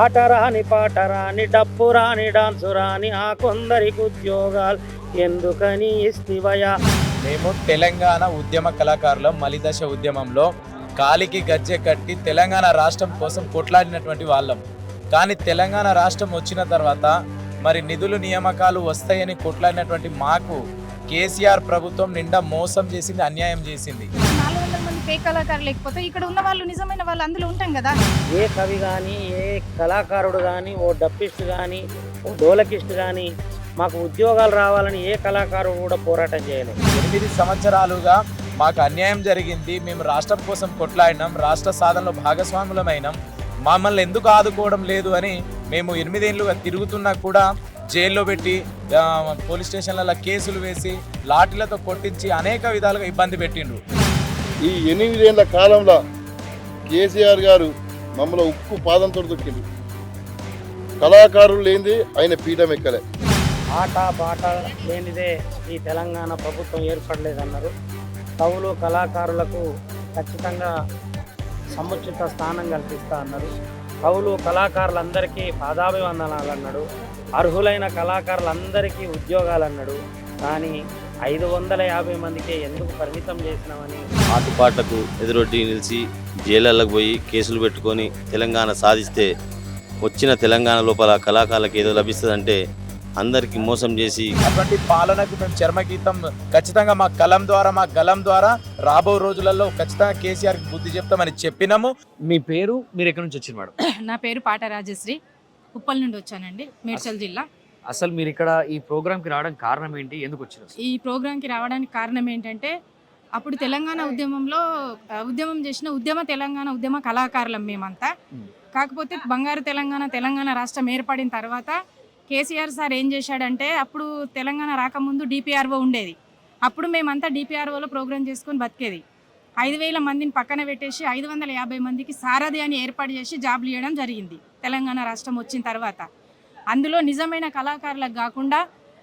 ఆట రాని పాట రాని డప్పు రాని డాన్సు రాని ఆ కొందరికి ఉద్యోగాలు ఎందుకని ఇస్తివయా మేము తెలంగాణ ఉద్యమ కళాకారులం మలిదశ ఉద్యమంలో కాలికి గజ్జె కట్టి తెలంగాణ రాష్ట్రం కోసం కొట్లాడినటువంటి వాళ్ళం. కానీ తెలంగాణ రాష్ట్రం వచ్చిన తర్వాత మరి నిధులు నియామకాలు వస్తాయని కొట్లాడినటువంటి మాకు కేసీఆర్ ప్రభుత్వం నిండా మోసం చేసింది అన్యాయం చేసింది. నాలుగు వందల మంది ఫేక్ కళాకారులు లేకపోతే ఇక్కడ ఉన్న వాళ్ళు నిజమైన వాళ్ళు అందులో ఉంటాం కదా. ఏ కవి కానీ ఏ కళాకారుడు కానీ ఓ డప్పిస్ట్ కానీ ఓ డోలకిస్ట్ కానీ మాకు ఉద్యోగాలు రావాలని ఏ కళాకారుడు కూడా పోరాటం చేయలేదు. ఎనిమిది సంవత్సరాలుగా మాకు అన్యాయం జరిగింది. మేము రాష్ట్రం కోసం కొట్లాడినాం. రాష్ట్ర సాధనలో భాగస్వాములమైనాం. మమ్మల్ని ఎందుకు ఆదుకోవడం లేదు అని మేము ఎనిమిదేళ్ళుగా తిరుగుతున్నా కూడా జైల్లో పెట్టి పోలీస్ స్టేషన్లలో కేసులు వేసి లాఠీలతో కొట్టించి అనేక విధాలుగా ఇబ్బంది పెట్టిండ్రు. ఈ ఎనిమిదేళ్ళ కాలంలో కేసీఆర్ గారు మమ్మల్ని ఉక్కు పాదంతో దొక్కింది కళాకారులు లేనిది ఆయన పీఠం ఎక్కలే. ఆట పాట లేనిదే ఈ తెలంగాణ ప్రభుత్వం ఏర్పడలేదన్నారు. కవులు కళాకారులకు ఖచ్చితంగా సముచిత స్థానం కల్పిస్తా అన్నారు. కవులు కళాకారులందరికీ పాదాభివందనాలు అన్నాడు. అర్హులైన కళాకారులందరికీ ఉద్యోగాలు అన్నాడు. కానీ ఐదు వందల యాభై మందికి ఎందుకు పరిమితం చేసినామని? ఆటుపాట్లకు ఎదురొడ్డి నిలిచి జైళ్ళకు పోయి కేసులు పెట్టుకొని తెలంగాణ సాధిస్తే వచ్చిన తెలంగాణ లోపల కళాకారులకు ఏదో లభిస్తుందంటే అందరికీ మోసం చేసి అటువంటి పాలనకు మేము చర్మగీతం ఖచ్చితంగా మా కలం ద్వారా మా గలం ద్వారా రాబో రోజులలో ఖచ్చితంగా కేసీఆర్కి బుద్ధి చెప్తామని చెప్పినాము. మీ పేరు మీరు ఎక్కడి నుంచి వచ్చారు మేడం? నా పేరు పాట రాజశ్రీ. ఉప్పల్ నుండి వచ్చానండి. మేడ్చల్ జిల్లా. అసలు మీరు ఇక్కడ ఈ ప్రోగ్రామ్కి రావడం కారణం ఏంటి? ఎందుకు వచ్చారు? ఈ ప్రోగ్రాంకి రావడానికి కారణం ఏంటంటే అప్పుడు తెలంగాణ ఉద్యమంలో ఉద్యమం చేసిన ఉద్యమ తెలంగాణ ఉద్యమ కళాకారులం మేమంతా. కాకపోతే బంగారు తెలంగాణ తెలంగాణ రాష్ట్రం ఏర్పడిన తర్వాత కేసీఆర్ సార్ ఏం చేశాడంటే అప్పుడు తెలంగాణ రాకముందు డిపిఆర్ఓ ఉండేది. అప్పుడు మేమంతా డిపిఆర్ఓలో ప్రోగ్రామ్ చేసుకొని బతికేది. ఐదు వేల మందిని పక్కన పెట్టేసి ఐదు వందల యాభై మందికి సారథి అని ఏర్పాటు చేసి జాబ్లు ఇవ్వడం జరిగింది తెలంగాణ రాష్ట్రం వచ్చిన తర్వాత. అందులో నిజమైన కళాకారులకు కాకుండా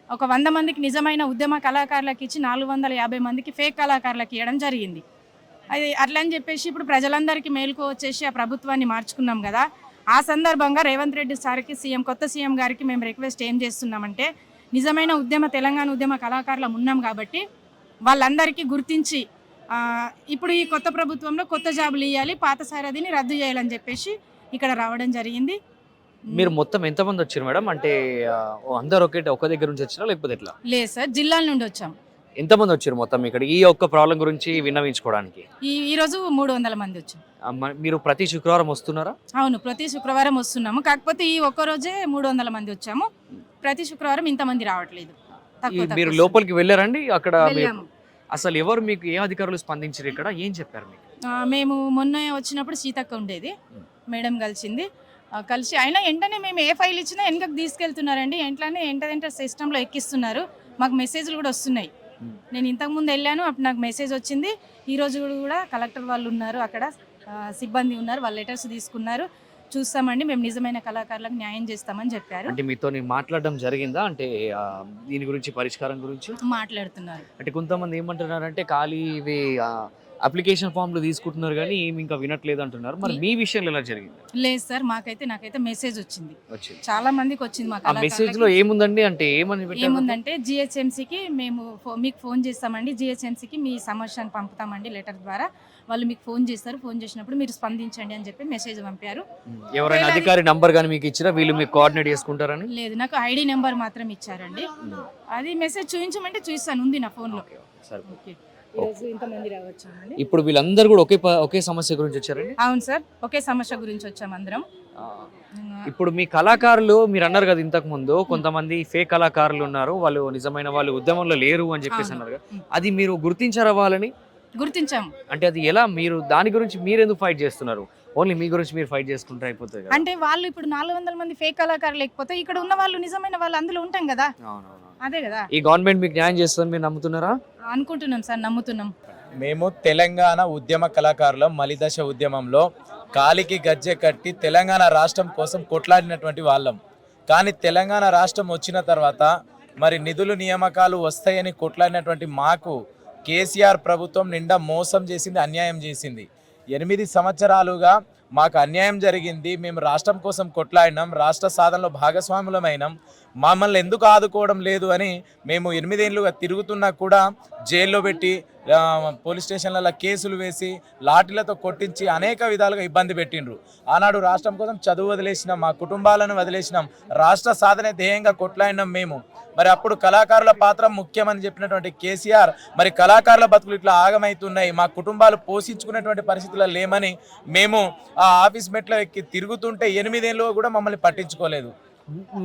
ఒక వంద మందికి నిజమైన ఉద్యమ కళాకారులకు ఇచ్చి నాలుగు వందల యాభై మందికి ఫేక్ కళాకారులకు ఇవ్వడం జరిగింది. అది అట్లా అని చెప్పేసి ఇప్పుడు ప్రజలందరికీ మేలుకు వచ్చేసి ఆ ప్రభుత్వాన్ని మార్చుకున్నాం కదా. ఆ సందర్భంగా రేవంత్ రెడ్డి సార్కి సీఎం కొత్త సీఎం గారికి మేము రిక్వెస్ట్ ఏం చేస్తున్నామంటే నిజమైన ఉద్యమ తెలంగాణ ఉద్యమ కళాకారులం ఉన్నాం కాబట్టి వాళ్ళందరికీ గుర్తించి ఇప్పుడు ఈ కొత్త ప్రభుత్వంలో కొత్త జాబులు ఇవ్వాలి పాత సారథిని రద్దు చేయాలని చెప్పేసి ఇక్కడ రావడం జరిగింది. మీరు మొత్తం ఎంతమంది వచ్చారు మేడం? అంటే అందరు ఒకే ఒక దగ్గర నుంచి వచ్చినా లేకపోతే ఎట్లా? లేదు సార్ జిల్లాల నుండి వచ్చాం. ఎంతమంది వచ్చారు మొత్తం ఇక్కడ? ఈ ఒక్క ప్రాబ్లం గురించి విన్నవించుకోవడానికి. ఈ ఈరోజు మూడు వందల మంది వచ్చాం. ఆ, మ- మీరు ప్రతి శుక్రవారం వస్తున్నారా? అవును ప్రతి శుక్రవారం వస్తున్నాము. కాకపోతే ఈ ఒక్క రోజే మూడు వందల మంది వచ్చాము. ప్రతి శుక్రవారం ఇంతమంది రావట్లేదు. ఈ తక్కువ మీరు తక్కువ లోపలికి వెళ్ళారండి? అక్కడ మీరు- వెళ్ళాము. అసలు ఎవరు మీకు ఏ అధికారులు స్పందించారు ఇక్కడ? ఏం చెప్పారు మీకు? ఆ, మేము మొన్న వచ్చినప్పుడు సీతక్క ఉండేది. మేడం కలిసింది. కలిసి. అయినా వెంటనే మేము ఏ ఫైల్ ఇచ్చినా వెనకకు తీసుకెళ్తున్నారండి. వెంటనే వెంట సిస్టంలో ఎక్కిస్తున్నారు. మాకు మెసేజ్లు కూడా వస్తున్నాయి. నేను ఇంతకుముందు వెళ్ళాను అప్పుడు నాకు మెసేజ్ వచ్చింది. ఈరోజు కూడా కలెక్టర్ వాళ్ళు ఉన్నారు అక్కడ. సిబ్బంది ఉన్నారు వాళ్ళ లెటర్స్ తీసుకున్నారు. చూస్తామండి. మేము నిజమైన కళాకారులకు న్యాయం చేస్తామని చెప్పారు. అంటే మీతో మాట్లాడడం జరిగిందా? అంటే దీని గురించి పరిష్కారం గురించి? మాట్లాడుతున్నారు. అంటే కొంతమంది ఏమంటున్నారంటే ఖాళీ ఇవి అప్లికేషన్ ఫామ్లు తీసుకుంటున్నారు కానీ ఏమి ఇంకా వినట్లేదు అంటున్నారు. మరి మీ విషయంలో ఎలా జరిగింది? లేదు సార్ మాకైతే నాకైతే మెసేజ్ వచ్చింది. చాలా మందికి వచ్చింది మా ఆ మెసేజ్లో. ఏముందండి? అంటే ఏమని? ఏముందంటే జిహెచ్ఎంసీకి మేము మీకు ఫోన్ చేస్తామండి. జిహెచ్ఎంసీకి మీ సమస్యను పంపుతామండి లెటర్ ద్వారా. వాళ్ళు మీకు ఫోన్ చేస్తారు ఫోన్ చేసినప్పుడు మీరు స్పందించండి అని చెప్పి మెసేజ్ పంపారు. ఎవరైనా అధికారి నంబర్ కానీ మీకు ఇచ్చినా వీళ్ళు మీకు కోఆర్డినేట్ చేసుకుంటారని? లేదు నాకు ఐడి నెంబర్ మాత్రం ఇచ్చారండి. అది మెసేజ్ చూపించమంటే చూస్తాను ఉంది నా ఫోన్లో. సరే. ఓకే. ఇప్పుడు వీళ్ళందరూ కూడా ఒకే ఒకే సమస్య గురించి వచ్చారండి? అవును సార్ ఒకే సమస్య గురించి వచ్చాం అందరం. ఇప్పుడు మీ కళాకారులు మీరు అన్నారు కదా ఇంతకు ముందు కొంతమంది ఫేక్ కళాకారులు ఉన్నారు వాళ్ళు నిజమైన వాళ్ళు ఉద్యమంలో లేరు అని చెప్పేసి. అన్నారు. అది మీరు గుర్తించారా వాళ్ళని? గుర్తించాము అంటే అది ఎలా? మీరు దాని గురించి మీరు ఎందుకు ఫైట్ చేస్తున్నారు? ఓన్లీ మీ గురించి మీరు ఫైట్ చేసుకుంటే అయిపోతుంది కదా. అంటే వాళ్ళు ఇప్పుడు నాలుగు వందల మంది ఫేక్ కళాకారులు లేకపోతే ఇక్కడ ఉన్న వాళ్ళు నిజమైన వాళ్ళు అందులో ఉంటాం కదా. అవునవును అదే కదా. ఈ గవర్నమెంట్ మీకు న్యాయం చేస్తుందని మీరు నమ్ముతున్నారా? అనుకుంటున్నాం సార్ నమ్ముతున్నాం. మేము తెలంగాణ ఉద్యమ కళాకారులం మలిదశ ఉద్యమంలో కాలికి గజ్జె కట్టి తెలంగాణ రాష్ట్రం కోసం కొట్లాడినటువంటి వాళ్ళం. కానీ తెలంగాణ రాష్ట్రం వచ్చిన తర్వాత మరి నిధులు నియామకాలు వస్తాయని కొట్లాడినటువంటి మాకు కేసీఆర్ ప్రభుత్వం నిండా మోసం చేసింది అన్యాయం చేసింది. ఎనిమిది సంవత్సరాలుగా మాకు అన్యాయం జరిగింది. మేము రాష్ట్రం కోసం కొట్లాడినాం. రాష్ట్ర సాధనలో భాగస్వాములమైనాం. మమ్మల్ని ఎందుకు ఆదుకోవడం లేదు అని మేము ఎనిమిదేళ్ళుగా తిరుగుతున్నా కూడా జైల్లో పెట్టి పోలీస్ స్టేషన్లలో కేసులు వేసి లాఠీలతో కొట్టించి అనేక విధాలుగా ఇబ్బంది పెట్టిండ్రు. ఆనాడు రాష్ట్రం కోసం చదువు వదిలేసినాం మా కుటుంబాలను వదిలేసినాం రాష్ట్ర సాధన ధ్యేయంగా కొట్లాడినాం మేము. మరి అప్పుడు కళాకారుల పాత్ర ముఖ్యమని చెప్పినటువంటి కేసీఆర్ మరి కళాకారుల బతుకులు ఇట్లా ఆగమైతున్నాయి మా కుటుంబాలు పోషించుకునేటువంటి పరిస్థితుల్లో లేమని మేము ఆ ఆఫీస్ మెట్ల ఎక్కి తిరుగుతుంటే ఎనిమిదేళ్ళు కూడా మమ్మల్ని పట్టించుకోలేదు.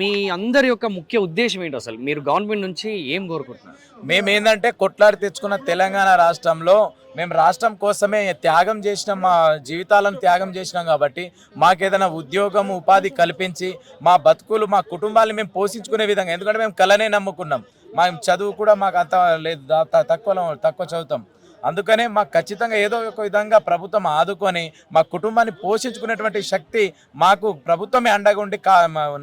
మీ అందరి యొక్క ముఖ్య ఉద్దేశం ఏంటి అసలు? మీరు గవర్నమెంట్ నుంచి ఏం కోరుకుంటున్నారు? మేము ఏంటంటే కొట్లాడి తెచ్చుకున్న తెలంగాణ రాష్ట్రంలో మేము రాష్ట్రం కోసమే త్యాగం చేసిన మా జీవితాలను త్యాగం చేసినాం కాబట్టి మాకేదైనా ఉద్యోగం ఉపాధి కల్పించి మా బతుకులు మా కుటుంబాలను మేము పోషించుకునే విధంగా ఎందుకంటే మేము కళనే నమ్ముకున్నాం. మా చదువు కూడా మాకు అంత లేదు తక్కువ తక్కువ చదువుతాం. అందుకనే మాకు ఖచ్చితంగా ఏదో ఒక విధంగా ప్రభుత్వం ఆదుకొని మా కుటుంబాన్ని పోషించుకునేటువంటి శక్తి మాకు ప్రభుత్వమే అండగా ఉండి కా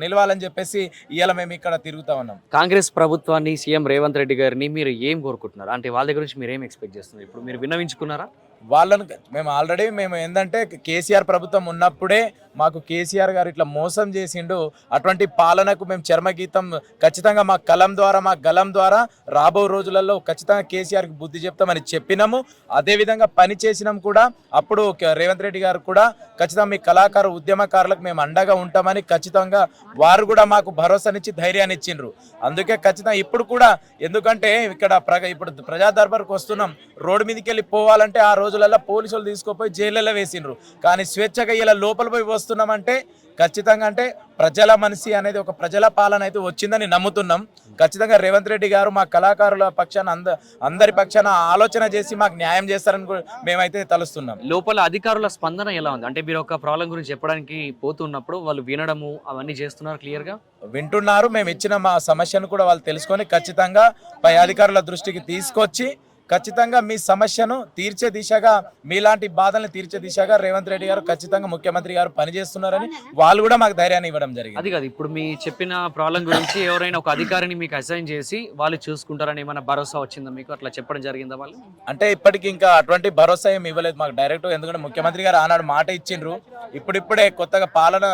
నిలవాలని చెప్పేసి ఇవాళ మేము ఇక్కడ తిరుగుతా ఉన్నాం. కాంగ్రెస్ ప్రభుత్వాన్ని సీఎం రేవంత్ రెడ్డి గారిని మీరు ఏం కోరుకుంటున్నారు? అంటే వాళ్ళ గురించి మీరు ఏం ఎక్స్పెక్ట్ చేస్తున్నారు? ఇప్పుడు మీరు విన్నవించుకున్నారా? వాళ్ళను మేము ఆల్రెడీ మేము ఏంటంటే కేసీఆర్ ప్రభుత్వం ఉన్నప్పుడే మాకు కేసీఆర్ గారు ఇట్లా మోసం చేసిండు. అటువంటి పాలనకు మేము చర్మగీతం ఖచ్చితంగా మా కలం ద్వారా మా గలం ద్వారా రాబో రోజులలో ఖచ్చితంగా కేసీఆర్కి బుద్ధి చెప్తామని చెప్పినాము. అదేవిధంగా పని చేసినాం కూడా. అప్పుడు రేవంత్ రెడ్డి గారు కూడా ఖచ్చితంగా మీ కళాకారు ఉద్యమకారులకు మేము అండగా ఉంటామని ఖచ్చితంగా వారు కూడా మాకు భరోసానిచ్చి ధైర్యాన్ని ఇచ్చిండ్రు. అందుకే ఖచ్చితంగా ఇప్పుడు కూడా ఎందుకంటే ఇక్కడ ప్రగ ఇప్పుడు ప్రజా దర్బార్కి వస్తున్నాం. రోడ్డు మీదకి వెళ్ళి పోవాలంటే ఆ రోజు రోజులలో పోలీసులు తీసుకుపోయి జైళ్ళలో వేసిండ్రు. కానీ స్వేచ్ఛగా ఇలా లోపల పోయి వస్తున్నామంటే ఖచ్చితంగా అంటే ప్రజల మనిషి అనేది ఒక ప్రజల పాలన అయితే వచ్చిందని నమ్ముతున్నాం. ఖచ్చితంగా రేవంత్ రెడ్డి గారు మా కళాకారుల పక్షాన అంద అందరి పక్షాన ఆలోచన చేసి మాకు న్యాయం చేస్తారని మేమైతే తలుస్తున్నాం. లోపల అధికారుల స్పందన ఎలా ఉంది? అంటే మీరు ఒక ప్రాబ్లం గురించి చెప్పడానికి పోతున్నప్పుడు వాళ్ళు వినడము అవన్నీ చేస్తున్నారు క్లియర్గా? వింటున్నారు మేము ఇచ్చిన మా సమస్యను కూడా వాళ్ళు తెలుసుకొని ఖచ్చితంగా పై అధికారుల దృష్టికి తీసుకొచ్చి ఖచ్చితంగా మీ సమస్యను తీర్చే దిశగా మీలాంటి బాధల్ని తీర్చే దిశగా రేవంత్ రెడ్డి గారు ఖచ్చితంగా ముఖ్యమంత్రి గారు పనిచేస్తున్నారని వాళ్ళు కూడా మాకు ధైర్యాన్ని ఇవ్వడం జరిగింది. అది కాదు ఇప్పుడు మీ చెప్పిన ప్రాబ్లం గురించి ఎవరైనా ఒక అధికారిని మీకు అసైన్ చేసి వాళ్ళు చూసుకుంటారని ఏమైనా భరోసా వచ్చిందా మీకు? అట్లా చెప్పడం జరిగిందా వాళ్ళు? అంటే ఇప్పటికి ఇంకా అటువంటి భరోసా ఏమి ఇవ్వలేదు మాకు డైరెక్ట్ ఎందుకంటే ముఖ్యమంత్రి గారు ఆనాడు మాట ఇచ్చిండ్రు. ఇప్పుడిప్పుడే కొత్తగా పాలన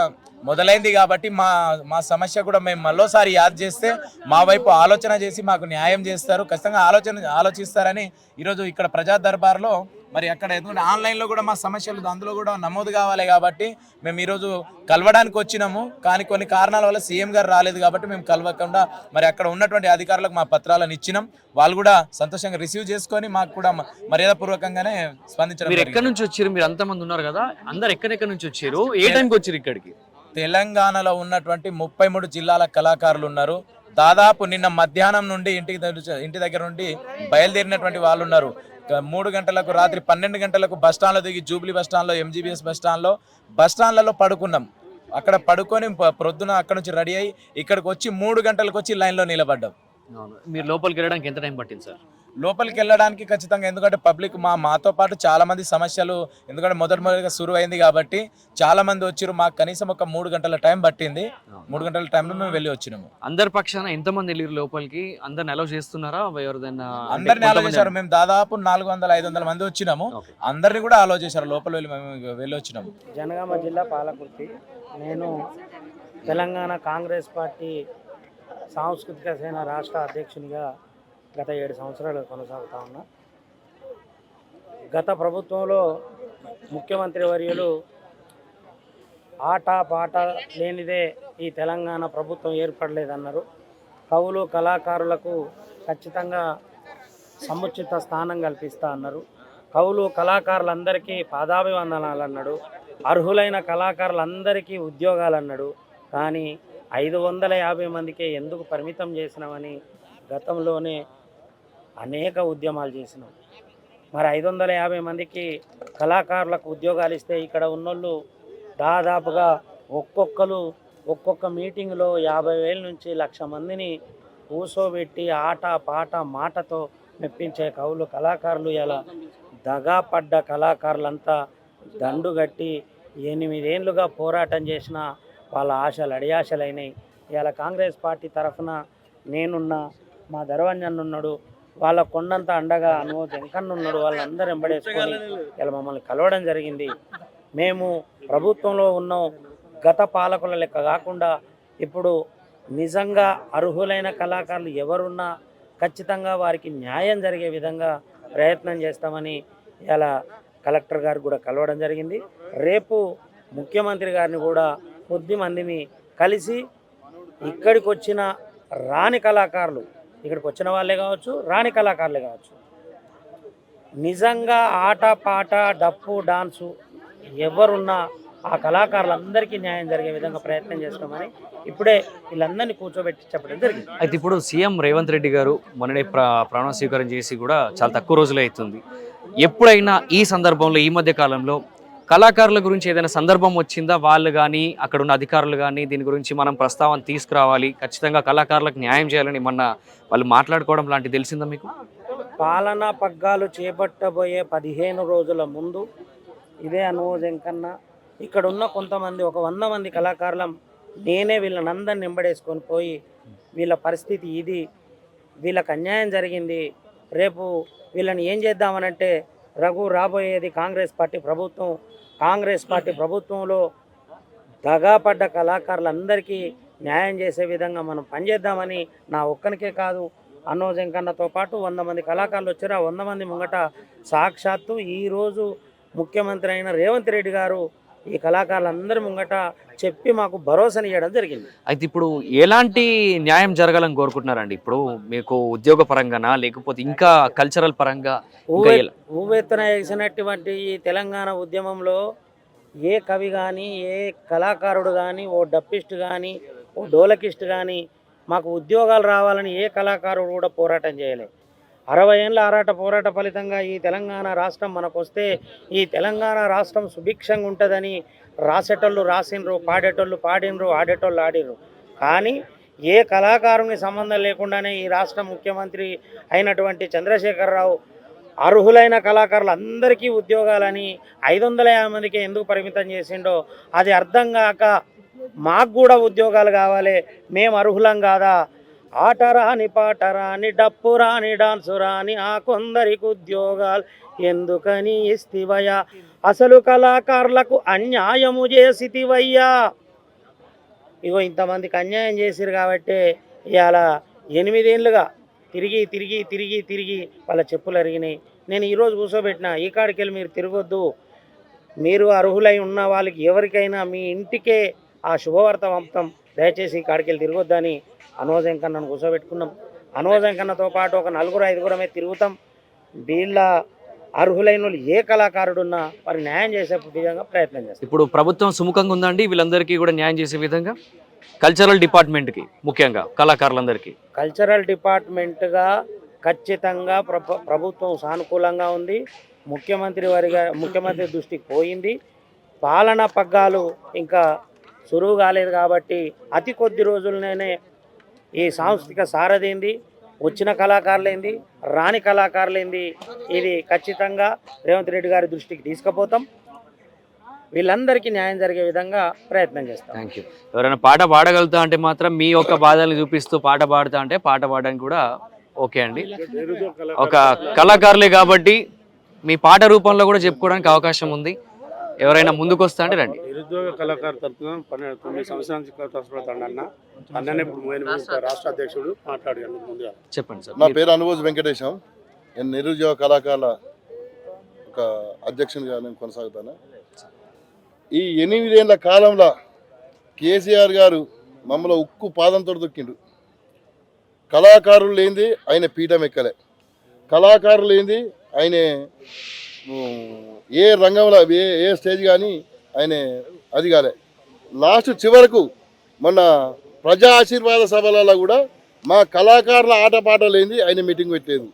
మొదలైంది కాబట్టి మా మా సమస్య కూడా మేము మళ్ళోసారి యాద్ చేస్తే మా వైపు ఆలోచన చేసి మాకు న్యాయం చేస్తారు. ఖచ్చితంగా ఆలోచన ఆలోచిస్తారని ఈరోజు ఇక్కడ ప్రజా దర్బార్లో మరి అక్కడ ఎందుకంటే ఆన్లైన్లో కూడా మా సమస్యలు అందులో కూడా నమోదు కావాలి కాబట్టి మేము ఈరోజు కలవడానికి వచ్చినాము. కానీ కొన్ని కారణాల వల్ల సీఎం గారు రాలేదు కాబట్టి మేము కలవకుండా మరి అక్కడ ఉన్నటువంటి అధికారులకు మా పత్రాలను ఇచ్చినాం. వాళ్ళు కూడా సంతోషంగా రిసీవ్ చేసుకొని మాకు కూడా మర్యాదపూర్వకంగానే స్పందించడం మీరు. ఎక్కడి నుంచి వచ్చారు? మీరు అంతమంది ఉన్నారు కదా. అందరు ఎక్కడెక్కడి నుంచి వచ్చారు? ఏ టైంకి వచ్చారు ఇక్కడికి? తెలంగాణలో ఉన్నటువంటి ముప్పై మూడు జిల్లాల కళాకారులు ఉన్నారు దాదాపు నిన్న మధ్యాహ్నం నుండి ఇంటికి దగ్గర- ఇంటి దగ్గర నుండి బయలుదేరినటువంటి వాళ్ళు ఉన్నారు మూడు గంటలకు రాత్రి పన్నెండు గంటలకు బస్ స్టాండ్లో దిగి జూబ్లీ బస్టాండ్లో ఎంజీబీఎస్ బస్ స్టాండ్లో బస్ స్టాండ్లలో పడుకున్నాం. అక్కడ పడుకొని ప్రొద్దున అక్కడ నుంచి రెడీ అయ్యి ఇక్కడికి వచ్చి మూడు గంటలకు వచ్చి లైన్లో నిలబడ్డాం. మీరు లోపలికి వెళ్ళడానికి ఎంత టైం పట్టింది సార్? లోపలికి వెళ్ళడానికి ఖచ్చితంగా ఎందుకంటే పబ్లిక్ మా మాతో పాటు చాలా మంది సమస్యలు ఎందుకంటే మొదటి మొదటిగా సురువు అయింది కాబట్టి చాలా మంది వచ్చారు మాకు కనీసం ఒక మూడు గంటల టైం పట్టింది. మూడు గంటల టైంలో మేము వెళ్ళి వచ్చినాము. అందరి పక్షాన ఎంతమంది వెళ్ళారు లోపలికి? అందరిని అలౌ చేస్తున్నారా? ఎవరిదైనా అందరిని కొంతమంది- చేశారు. మేము దాదాపు నాలుగు వందల ఐదు వందల మంది వచ్చినాము. అందరిని కూడా ఆలో చేశారు. లోపల వెళ్ళి మేము వెళ్ళి వచ్చినాము. జనగామ జిల్లా పాలకుర్తి. నేను తెలంగాణ కాంగ్రెస్ పార్టీ సాంస్కృతిక సేన రాష్ట్ర అధ్యక్షునిగా గత ఏడు సంవత్సరాలు కొనసాగుతా ఉన్నా. గత ప్రభుత్వంలో ముఖ్యమంత్రి వర్యులు ఆట పాట లేనిదే ఈ తెలంగాణ ప్రభుత్వం ఏర్పడలేదన్నారు. కవులు కళాకారులకు ఖచ్చితంగా సముచిత స్థానం కల్పిస్తా అన్నారు. కవులు కళాకారులందరికీ పాదాభివందనాలు అన్నాడు. అర్హులైన కళాకారులందరికీ ఉద్యోగాలు అన్నాడు. కానీ ఐదు వందల యాభై మందికే ఎందుకు పరిమితం చేసినామని గతంలోనే అనేక ఉద్యమాలు చేసినాం. మరి ఐదు వందల యాభై మందికి కళాకారులకు ఉద్యోగాలు ఇస్తే ఇక్కడ ఉన్నోళ్ళు దాదాపుగా ఒక్కొక్కరు ఒక్కొక్క మీటింగ్లో యాభై వేల నుంచి లక్ష మందిని కూసోబెట్టి ఆట పాట మాటతో మెప్పించే కవులు కళాకారులు ఇలా దగా పడ్డ కళాకారులంతా దండుగట్టి ఎనిమిదేళ్ళుగా పోరాటం చేసిన వాళ్ళ ఆశలు అడియాశలైనాయి. ఇవాళ కాంగ్రెస్ పార్టీ తరఫున నేనున్న మా ధర్వంజన్ ఉన్నాడు వాళ్ళ కొండంత అండగా అనుభవం వెంకన్న ఉన్నాడు వాళ్ళందరూ ఎంబడేసుకొని ఇలా మమ్మల్ని కలవడం జరిగింది. మేము ప్రభుత్వంలో ఉన్నాం గత పాలకుల లెక్క కాకుండా ఇప్పుడు నిజంగా అర్హులైన కళాకారులు ఎవరున్నా ఖచ్చితంగా వారికి న్యాయం జరిగే విధంగా ప్రయత్నం చేస్తామని ఇలా కలెక్టర్ గారు కూడా కలవడం జరిగింది. రేపు ముఖ్యమంత్రి గారిని కూడా కొద్ది మందిని కలిసి ఇక్కడికి వచ్చిన రాని కళాకారులు ఇక్కడికి వచ్చిన వాళ్ళే కావచ్చు రాని కళాకారులే కావచ్చు. నిజంగా ఆట పాట డప్పు డాన్సు ఎవరున్నా ఆ కళాకారులందరికీ న్యాయం జరిగే విధంగా ప్రయత్నం చేస్తామని ఇప్పుడే వీళ్ళందరినీ కూర్చోబెట్టి చెప్పడం జరిగింది. అయితే ఇప్పుడు సీఎం రేవంత్ రెడ్డి గారు మొన్ననే ప్రాణ స్వీకారం చేసి కూడా చాలా తక్కువ రోజులే అవుతుంది. ఎప్పుడైనా ఈ సందర్భంలో ఈ మధ్య కాలంలో కళాకారుల గురించి ఏదైనా సందర్భం వచ్చిందా? వాళ్ళు కానీ అక్కడ ఉన్న అధికారులు కానీ దీని గురించి మనం ప్రస్తావన తీసుకురావాలి. ఖచ్చితంగా కళాకారులకు న్యాయం చేయాలని మొన్న వాళ్ళు మాట్లాడుకోవడం లాంటిది తెలిసిందా మీకు? పాలనా పగ్గాలు చేపట్టబోయే పదిహేను రోజుల ముందు ఇదే అనుభవం కన్నా ఇక్కడ ఉన్న కొంతమంది ఒక వంద మంది కళాకారులం నేనే వీళ్ళని అందరిని నింబడేసుకొని పోయి వీళ్ళ పరిస్థితి ఇది వీళ్ళకి అన్యాయం జరిగింది రేపు వీళ్ళని ఏం చేద్దామనంటే రఘు రాబోయేది కాంగ్రెస్ పార్టీ ప్రభుత్వం. కాంగ్రెస్ పార్టీ ప్రభుత్వంలో దగాపడ్డ కళాకారులందరికీ న్యాయం చేసే విధంగా మనం పనిచేద్దామని నా ఒక్కనికే కాదు అన్నోజం కన్నతో పాటు వంద మంది కళాకారులు వచ్చారు. ఆ వంద మంది ముంగట సాక్షాత్తు ఈరోజు ముఖ్యమంత్రి అయిన రేవంత్ రెడ్డి గారు ఈ కళాకారులందరి ముంగట చెప్పి మాకు భరోసానివ్వడం జరిగింది. అయితే ఇప్పుడు ఎలాంటి న్యాయం జరగాలని కోరుకుంటున్నారండి? ఇప్పుడు మీకు ఉద్యోగ పరంగానా లేకపోతే ఇంకా కల్చరల్ పరంగా? ఊవెత్తున వేసినటువంటి ఈ తెలంగాణ ఉద్యమంలో ఏ కవి కానీ ఏ కళాకారుడు కానీ ఓ డప్పిస్ట్ కానీ ఓ డోలకిస్ట్ కానీ మాకు ఉద్యోగాలు రావాలని ఏ కళాకారుడు కూడా పోరాటం చేయలేదు అరవై ఏళ్ళ ఆరాట పోరాట ఫలితంగా ఈ తెలంగాణ రాష్ట్రం మనకు వస్తే ఈ తెలంగాణ రాష్ట్రం సుభిక్షంగా ఉంటుందని రాసేటోళ్ళు రాసిండ్రు పాడేటోళ్ళు పాడినరు ఆడేటోళ్ళు ఆడినరు కానీ ఏ కళాకారుని సంబంధం లేకుండానే ఈ రాష్ట్ర ముఖ్యమంత్రి అయినటువంటి చంద్రశేఖరరావు అర్హులైన కళాకారులు అందరికీ ఉద్యోగాలని ఐదు వందల యాభై మందికి ఎందుకు పరిమితం చేసిండో అది అర్థం కాక మాకు కూడా ఉద్యోగాలు కావాలి మేము అర్హులం కాదా ఆట రాని పాట రాని డప్పు రాని డాన్సు రాని ఆ కొందరికి ఉద్యోగాలు ఎందుకని ఇస్తివయ్యా? అసలు కళాకారులకు అన్యాయము చేసితివయ్యా? ఇగో ఇంతమందికి అన్యాయం చేసిరు కాబట్టి ఇవాళ ఎనిమిదేళ్ళుగా తిరిగి తిరిగి తిరిగి తిరిగి వాళ్ళ చెప్పులు అరిగినాయి. నేను ఈరోజు కూర్చోబెట్టిన ఈ కాడికి వెళ్ళి మీరు తిరగొద్దు. మీరు అర్హులై ఉన్న వాళ్ళకి ఎవరికైనా మీ ఇంటికే ఆ శుభవార్త పంపుతాం. దయచేసి ఈ కాడికి వెళ్ళి తిరగొద్దని అనోజ్ వెంకన్నను కూర్చోబెట్టుకున్నాం. అనోజ్ వెంకన్నతో పాటు ఒక నలుగురు ఐదుగురమే తిరుగుతాం. వీళ్ళ అర్హులైన వాళ్ళు ఏ కళాకారుడున్నా వారి న్యాయం చేసే విధంగా ప్రయత్నం చేస్తాం. ఇప్పుడు ప్రభుత్వం సుముఖంగా ఉందండి వీళ్ళందరికీ కూడా న్యాయం చేసే విధంగా? కల్చరల్ డిపార్ట్మెంట్కి ముఖ్యంగా కళాకారులందరికీ. కల్చరల్ డిపార్ట్మెంట్గా ఖచ్చితంగా ప్రభ- ప్రభుత్వం సానుకూలంగా ఉంది. ముఖ్యమంత్రి వారిగా ముఖ్యమంత్రి దృష్టికి పోయింది. పాలనా పగ్గాలు ఇంకా సురువు కాలేదు కాబట్టి అతి కొద్ది రోజుల్లోనే ఈ సాంస్కృతిక సారథింది వచ్చిన కళాకారులేంది రాని కళాకారులేంది. ఇది ఖచ్చితంగా రేవంత్ రెడ్డి గారి దృష్టికి తీసుకుపోతాం. వీళ్ళందరికీ న్యాయం జరిగే విధంగా ప్రయత్నం చేస్తాం. థ్యాంక్ యూ ఎవరైనా పాట పాడగలుగుతా అంటే మాత్రం మీ యొక్క బాధల్ని చూపిస్తూ పాట పాడుతా అంటే పాట పాడడానికి కూడా ఓకే అండి. ఒక కళాకారులే కాబట్టి మీ పాట రూపంలో కూడా చెప్పుకోవడానికి అవకాశం ఉంది. ఎవరైనా ముందుకు వస్తా అంటే రండి. నిరుద్యోగ కళాకారు తరఫున పన్నెండు తొమ్మిది సంవత్సరాల నుంచి కష్టపడతాడు అన్న. అన్ననే ఇప్పుడు మోయిన రాష్ట్ర అధ్యక్షుడు మాట్లాడాడు ముందుగా. చెప్పండి సార్. నా పేరు అనుభూతి వెంకటేశం. నేను నిరుద్యోగ కళాకారుల ఒక అధ్యక్షునిగా నేను కొనసాగుతాను. ఈ ఎనిమిదేళ్ళ కాలంలో కేసీఆర్ గారు మమ్మల్ని ఉక్కు పాదంతో దొక్కిండు కళాకారులు లేనిది ఆయన పీఠం ఎక్కలే. కళాకారులు లేనిది ఆయన ఏ రంగంలో ఏ ఏ స్టేజ్ కానీ ఆయన అది కాలే లాస్ట్ చివరకు మొన్న ప్రజా ఆశీర్వాద సభలలో కూడా మా కళాకారుల ఆటపాట లేని ఆయన మీటింగ్ పెట్టలేదు.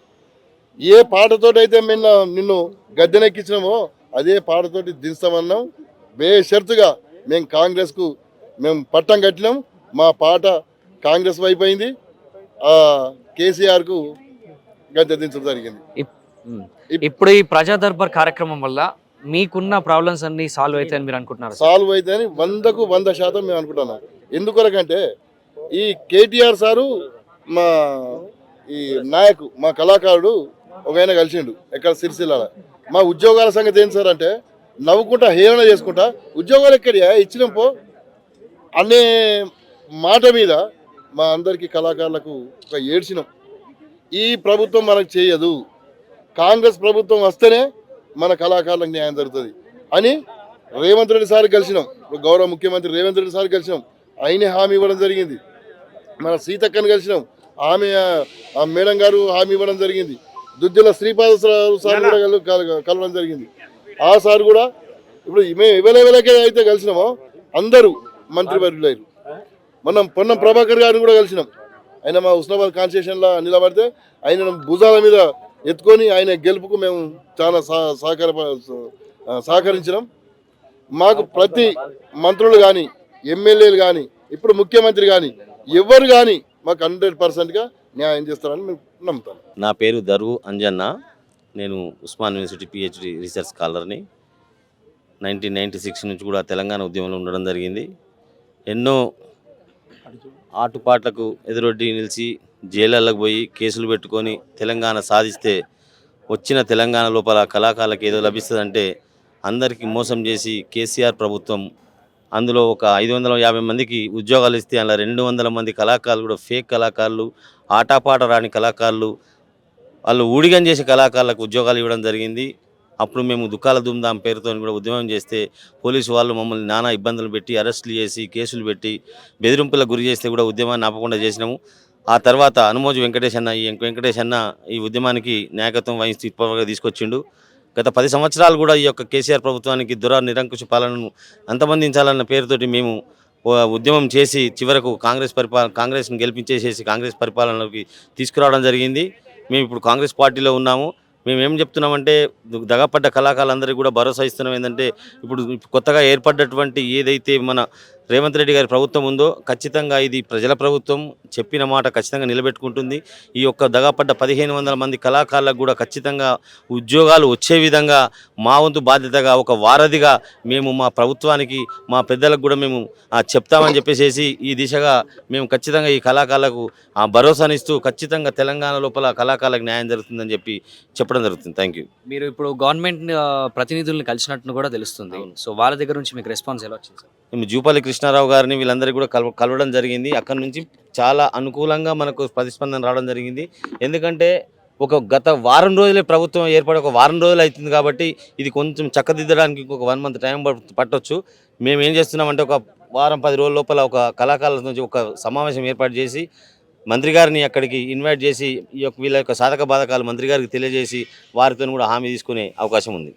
ఏ పాటతోటైతే నిన్న నిన్ను గద్దెనెక్కించినామో అదే పాటతోటి దించుతామన్నాం. బేషరతుగా మేము కాంగ్రెస్కు మేము పట్టం కట్టినాం. మా పాట కాంగ్రెస్ వైపు అయింది. కేసీఆర్కు గద్దె దించడం జరిగింది. ఇప్పుడు ఈ ప్రజా దర్బార్ కార్యక్రమం వల్ల మీకున్న ప్రాబ్లమ్స్ అన్ని సాల్వ్ అవుతాయని మీరు అనుకుంటున్నారు? సాల్వ్ అవుతుందని వందకు వంద శాతం మేము అనుకుంటున్నాం. ఎందుకొరకంటే ఈ కేటీఆర్ సారు మా ఈ నాయకు మా కళాకారుడు ఒక ఆయన కలిసిండు ఎక్కడ సిరిసిల్ల మా ఉద్యోగాల సంగతి ఏంటి సార్ అంటే నవ్వుకుంటా హేళన చేసుకుంటా ఉద్యోగాలు ఎక్కడియా? ఇచ్చినాం పో. అనే మాట మీద మా అందరికీ కళాకారులకు ఒక ఏడ్చినాం. ఈ ప్రభుత్వం మనకు చేయదు. కాంగ్రెస్ ప్రభుత్వం వస్తేనే మన కళాకారులకు న్యాయం జరుగుతుంది అని రేవంత్ రెడ్డి సార్ కలిసినాం. గౌరవ ముఖ్యమంత్రి రేవంత్ రెడ్డి సార్ కలిసినాం. ఆయనే హామీ ఇవ్వడం జరిగింది. మన సీతక్కని కలిసినాం. ఆమె ఆ మేడం గారు హామీ ఇవ్వడం జరిగింది. దుద్దిల శ్రీపాద సార్ సార్ కూడా కలవడం జరిగింది. ఆ సార్ కూడా ఇప్పుడు మేము ఎవరెవరికే అయితే కలిసినామో అందరూ మంత్రివర్యులయ్యారు మనం పొన్నం ప్రభాకర్ గారిని కూడా కలిసినాం. ఆయన మా ఉస్నాబాద్ కాన్స్టిట్యూషన్లో నిలబడితే ఆయన భుజాల మీద ఎత్తుకొని ఆయన గెలుపుకు మేము చాలా సహకార సహకరించినాం. మాకు ప్రతి మంత్రులు కానీ ఎమ్మెల్యేలు కానీ ఇప్పుడు ముఖ్యమంత్రి కానీ ఎవరు కానీ మాకు హండ్రెడ్ పర్సెంట్గా న్యాయం చేస్తారని మేము నా పేరు దరువు అంజన్న. నేను ఉస్మాన్ యూనివర్సిటీ పిహెచ్డి రీసెర్చ్ స్కాలర్ని. నైన్టీన్ నైంటీ సిక్స్ నుంచి కూడా తెలంగాణ ఉద్యమంలో ఉండడం జరిగింది. ఎన్నో ఆటుపాట్లకు ఎదురొడ్డి నిలిచి జైళ్ళకు పోయి కేసులు పెట్టుకొని తెలంగాణ సాధిస్తే వచ్చిన తెలంగాణ లోపల కళాకారులకు ఏదో లభిస్తుందంటే అందరికీ మోసం చేసి కేసీఆర్ ప్రభుత్వం అందులో ఒక ఐదు వందల యాభై మందికి ఉద్యోగాలు ఇస్తే అలా రెండు వందల మంది కళాకారులు కూడా ఫేక్ కళాకారులు ఆటపాట రాని కళాకారులు వాళ్ళు ఊడిగం చేసే కళాకారులకు ఉద్యోగాలు ఇవ్వడం జరిగింది. అప్పుడు మేము దుఃఖాల దుమ్దాం పేరుతో కూడా ఉద్యమం చేస్తే పోలీసు వాళ్ళు మమ్మల్ని నానా ఇబ్బందులు పెట్టి అరెస్టులు చేసి కేసులు పెట్టి బెదిరింపులకు గురి చేస్తే కూడా ఉద్యమాన్ని ఆపకుండా చేసినాము. ఆ తర్వాత అనుమోజు వెంకటేష్ అన్న ఈ వెంకటేష్ అన్న ఈ ఉద్యమానికి నాయకత్వం వహిస్తూ ఇప్పటివరకు తీసుకొచ్చిండు. గత పది సంవత్సరాలు కూడా ఈ యొక్క కేసీఆర్ ప్రభుత్వానికి దుర నిరంకుశ పాలనను అంతమందించాలన్న పేరుతోటి మేము ఉద్యమం చేసి చివరకు కాంగ్రెస్ పరిపాలన కాంగ్రెస్ని గెలిపించేసేసి కాంగ్రెస్ పరిపాలనలోకి తీసుకురావడం జరిగింది. మేము ఇప్పుడు కాంగ్రెస్ పార్టీలో ఉన్నాము. మేము ఏం చెప్తున్నామంటే దగపడ్డ కళాకారులందరికీ కూడా భరోసా ఇస్తున్నాం. ఏంటంటే ఇప్పుడు కొత్తగా ఏర్పడ్డటువంటి ఏదైతే మన రేవంత్ రెడ్డి గారి ప్రభుత్వం ఉందో ఖచ్చితంగా ఇది ప్రజల ప్రభుత్వం చెప్పిన మాట ఖచ్చితంగా నిలబెట్టుకుంటుంది. ఈ యొక్క దగాపడ్డ పదిహేను వందల మంది కళాకారులకు కూడా ఖచ్చితంగా ఉద్యోగాలు వచ్చే విధంగా మా వంతు బాధ్యతగా ఒక వారధిగా మేము మా ప్రభుత్వానికి మా పెద్దలకు కూడా మేము చెప్తామని చెప్పేసి ఈ దిశగా మేము ఖచ్చితంగా ఈ కళాకారులకు ఆ భరోసానిస్తూ ఖచ్చితంగా తెలంగాణ లోపల కళాకారులకు న్యాయం జరుగుతుందని చెప్పి చెప్పడం జరుగుతుంది. థ్యాంక్ యూ మీరు ఇప్పుడు గవర్నమెంట్ ప్రతినిధుల్ని కలిసినట్టు కూడా తెలుస్తుంది. సో వాళ్ళ దగ్గర నుంచి మీకు రెస్పాన్స్ ఎలా వచ్చింది సార్? జూపల్లి కృష్ణారావు గారిని వీళ్ళందరికీ కూడా కలవ కలవడం జరిగింది. అక్కడ నుంచి చాలా అనుకూలంగా మనకు ప్రతిస్పందన రావడం జరిగింది. ఎందుకంటే ఒక గత వారం రోజులే ప్రభుత్వం ఏర్పడి ఒక వారం రోజులు అవుతుంది కాబట్టి ఇది కొంచెం చక్కదిద్దడానికి ఇంకొక వన్ మంత్ టైం పట్టొచ్చు. మేము ఏం చేస్తున్నామంటే ఒక వారం పది రోజుల లోపల ఒక కళాకారుల నుంచి ఒక సమావేశం ఏర్పాటు చేసి మంత్రి గారిని అక్కడికి ఇన్వైట్ చేసి ఈ యొక్క వీళ్ళ యొక్క సాధక బాధకాలు మంత్రి గారికి తెలియజేసి వారితో కూడా హామీ తీసుకునే అవకాశం ఉంది.